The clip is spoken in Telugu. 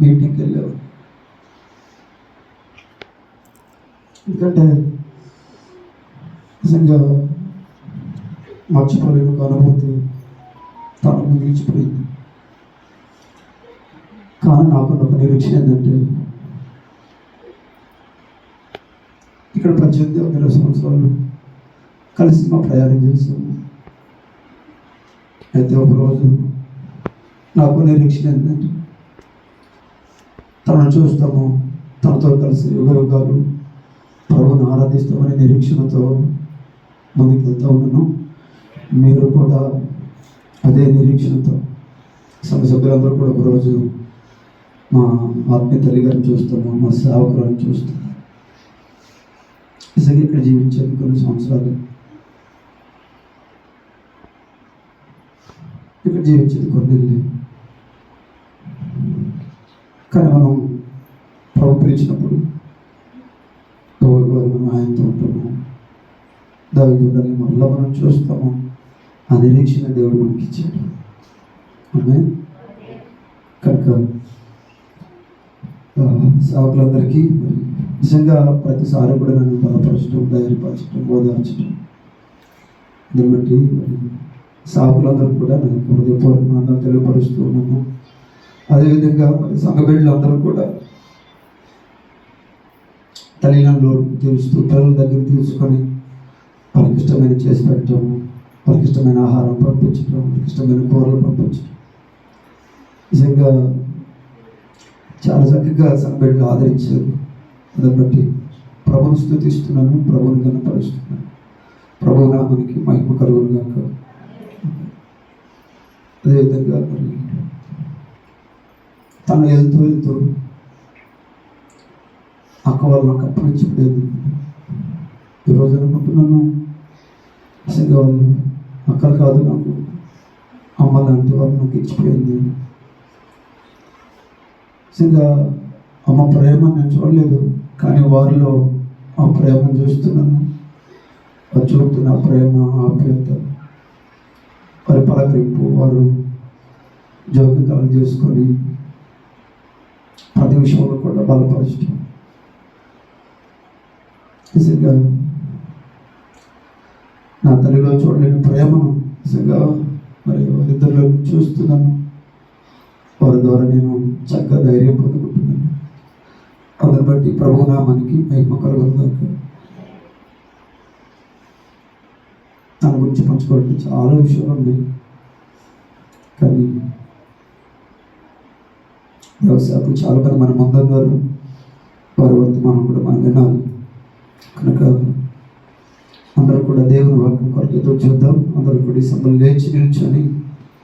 మీటింగ్కి వెళ్ళేవారు ఎందుకంటే నిజంగా మర్చిపోలేని ఒక అనుభూతి తను మిగిలిచిపోయింది. కానీ నాకు ఒక నిరీక్షణ ఏంటంటే ఇక్కడ పద్దెనిమిది ఒక ఇరవై సంవత్సరాలు కలిసి మా ప్రయాణం చేసాము అయితే ఒకరోజు నాకు నిరీక్షణ ఏంటంటే తనను చూస్తాము. తనతో కలిసి యుగ యుగాలు ప్రభుని ఆరాధిస్తామనే నిరీక్షణతో ముందుకు వెళ్తూ ఉన్నాను. మీరు కూడా అదే నిరీక్షణతో సంఘ సభ్యులందరూ కూడా ఒకరోజు మా ఆత్మీయ తల్లిగారిని చూస్తాము మా సేవకులను చూస్తాము. నిజంగా ఇక్కడ జీవించాను కొన్ని సంవత్సరాలు. ఇక్కడ జీవించేది కొన్ని. కానీ మనం చేసినప్పుడు పిలిచినప్పుడు మనం ఆయనతో ఉంటాము. దావిజుడాన్ని మళ్ళీ మనం చూస్తాము. ఆ నిరీక్షణ దేవుడు మనకి ఇచ్చాడు ఆమె కనుక సేవకులందరికీ నిజంగా ప్రతిసారి కూడా నన్ను బలపరచడం ధైర్యపరచడం ఓదార్చడం. దాన్ని బట్టి మరి కూడా నాకు హృదయపూర్వకంగా అందరూ తెలియపరుస్తూ ఉన్నాము. అదేవిధంగా మరి సంఘ కూడా తల్లిదండ్రులు తెలుస్తూ పిల్లల దగ్గర తీసుకొని వాళ్ళకి ఇష్టమైన చేసి పెట్టడం వాళ్ళకి ఇష్టమైన ఆహారం పంపించడం వాళ్ళకి ఇష్టమైన కూరలు పంపించడం. నిజంగా చాలా చక్కగా సంఘబిడ్డలు ఆదరించారు. దాన్ని బట్టి ప్రభుని స్థుతిస్తున్నాను ప్రభుని కనపరుస్తున్నాను ప్రభు నామానికి మహిమ కలుగును గాక. అదేవిధంగా మరి తను వెళ్తూ వెళ్తూ అక్క వాళ్ళు నాకు అప్పగించలేదు ఈరోజు అనుకుంటున్నాను అసలు వాళ్ళు అక్కలు కాదు నాకు. అమ్మ లాంటి వాళ్ళు నాకు ఇచ్చిపోయింది. నిజంగా అమ్మ ప్రేమ నేను చూడలేదు కానీ వారిలో ఆ ప్రేమను చూస్తున్నాను. వారు చూపుతున్న ప్రేమ ఆప్యాయత వారి పలకరింపు వారు జోక్యం కలగ చేసుకొని ప్రతి విషయంలో కూడా బలపరచడం నిజంగా నా తల్లిలో చూడలేని ప్రేమను నిజంగా మరి వారిద్దరిలో చూస్తున్నాను. వారి ద్వారా నేను చక్కగా ధైర్యం పొందుకుంటున్నాను. అందుని బట్టి ప్రభు నామానికి మహిమ కలుగుగాక దాని గురించి పంచుకోవడానికి చాలా విషయాలు ఉన్నాయి. కానీ వ్యవసాయం చాలా మంది మన ముందున్నారు వారి వర్తమానం కూడా మనం వినాలి. కనుక అందరూ కూడా దేవుని వాక్యం కొరకు చూద్దాం. అందరూ కూడా సభలు లేచి నిల్చొని